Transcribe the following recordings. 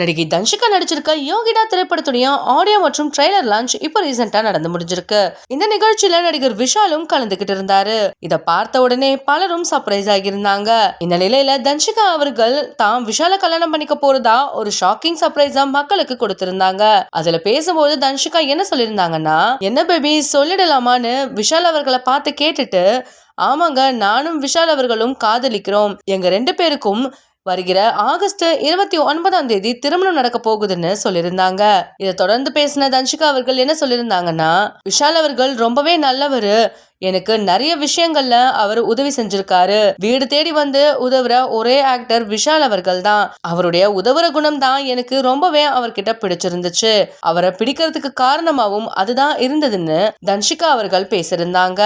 நடிகை தன்ஷிகா நடிச்சிருக்க யோகிடா திரைப்படத்துடைய ஆடியோ மற்றும் ட்ரெய்லர் லான்ச் இப்போ ரீசெண்டா நடந்து முடிஞ்சிருக்கு. இந்த நிகழ்ச்சியில நடிகர் விஷாலும் கலந்துகிட்டு இருந்தாரு. இத பார்த்த உடனே பலரும் சர்ப்ரைஸ் ஆகியிருந்தாங்க. இந்த நிலையில தன்ஷிகா அவர்கள் தாம் விஷால கல்யாணம் பண்ணிக்க போறதா ஒரு ஷாக்கிங் சர்ப்ரைஸா மக்களுக்கு கொடுத்திருந்தாங்க. அதுல பேசும்போது தன்ஷிகா என்ன சொல்லியிருந்தாங்கன்னா என்ன பேபி சொல்லிடலாமான்னு விஷால் அவர்களை பார்த்து கேட்டுட்டு ஆமாங்க நானும் விஷால் அவர்களும் காதலிக்கிறோம். எங்க ரெண்டு பேருக்கும் வருகிற ஆகஸ்ட் இருபத்தி ஒன்பதாம் தேதி திருமணம் நடக்க போகுதுன்னு சொல்லியிருந்தாங்க. இதை தொடர்ந்து பேசின தன்ஷிகா அவர்கள் என்ன சொல்லியிருந்தாங்கன்னா விஷால் அவர்கள் ரொம்பவே நல்லவர். எனக்கு நிறைய விஷயங்கள்ல அவர் உதவி செஞ்சிருக்காரு. வீடு தேடி வந்து உதவுற ஒரே ஆக்டர் விஷால் அவர்கள் தான். அவருடைய உதவுற குணம் தான் எனக்கு ரொம்பவே அவர்கிட்ட பிடிச்சிருந்துச்சு. அவரை பிடிக்கிறதுக்கு காரணமாகவும் அதுதான் இருந்ததுன்னு தன்ஷிகா அவர்கள் பேசியிருந்தாங்க.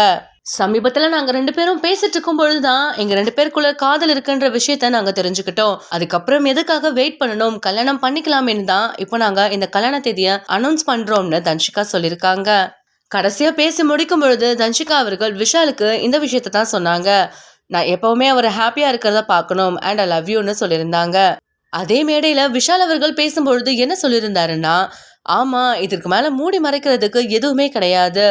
சமீபத்தில் நாங்கள் ரெண்டு பேரும் பேசிட்டு இருக்கும் பொழுதுதான் எங்கள் ரெண்டு பேருக்குள்ள காதல் இருக்குன்ற விஷயத்த நாங்கள் தெரிஞ்சுக்கிட்டோம். அதுக்கப்புறம் எதுக்காக வெயிட் பண்ணணும் கல்யாணம் பண்ணிக்கலாமேன்னு தான் இப்போ நாங்கள் இந்த கல்யாண தேதியை அனௌன்ஸ் பண்ணுறோம்னு தன்ஷிகா சொல்லியிருக்காங்க. கடைசியாக பேசி முடிக்கும் பொழுது தன்ஷிகா அவர்கள் விஷாலுக்கு இந்த விஷயத்தை தான் சொன்னாங்க. நான் எப்பவுமே அவர் ஹாப்பியாக இருக்கிறத பார்க்கணும் அண்ட் ஐ லவ் யூன்னு சொல்லியிருந்தாங்க. அதே மேடையில் விஷால் அவர்கள் பேசும்பொழுது என்ன சொல்லியிருந்தாருன்னா ஆமாம் இதற்கு மேலே மூடி மறைக்கிறதுக்கு எதுவுமே கிடையாது.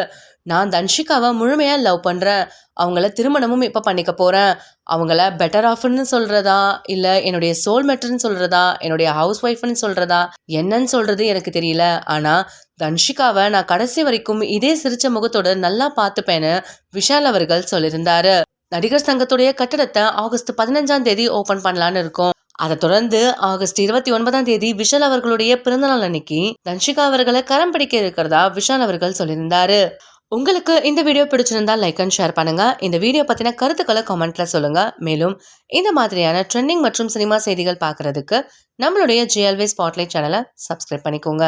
நான் தன்ஷிகாவை முழுமையாக லவ் பண்ணுறேன் அவங்கள திருமணமும் இப்போ பண்ணிக்க போகிறேன் அவங்கள பெட்டர் ஆஃப்னு சொல்கிறதா இல்லை என்னுடைய சோல்மேட்டுன்னு சொல்கிறதா என்னுடைய ஹவுஸ் ஒய்ஃப்னு சொல்கிறதா என்னன்னு சொல்கிறது எனக்கு தெரியல. ஆனால் தன்ஷிகாவை நான் கடைசி வரைக்கும் இதே சிரிச்ச முகத்தோடு நல்லா பார்த்துப்பேன்னு விஷால் அவர்கள் சொல்லியிருந்தாரு. நடிகர் சங்கத்துடைய கட்டடத்தை ஆகஸ்ட் பதினஞ்சாம் தேதி ஓபன் பண்ணலான்னு இருக்கோம். அதை தொடர்ந்து ஆகஸ்ட் இருபத்தி ஒன்பதாம் தேதி விஷால் அவர்களுடைய பிறந்தநாள் அன்னைக்கு தன்ஷிகா அவர்களை கரம் பிடிக்க இருக்கிறதா விஷால் அவர்கள் சொல்லியிருந்தாரு. உங்களுக்கு இந்த வீடியோ பிடிச்சிருந்தா லைக் அண்ட் ஷேர் பண்ணுங்க. இந்த வீடியோ பற்றின கருத்துக்களை கமெண்ட்ல சொல்லுங்க. மேலும் இந்த மாதிரியான ட்ரெண்டிங் மற்றும் சினிமா செய்திகள் பார்க்கறதுக்கு நம்மளுடைய ஜிஎல்வி ஸ்பாட்லைட் சேனலை சப்ஸ்கிரைப் பண்ணிக்கோங்க.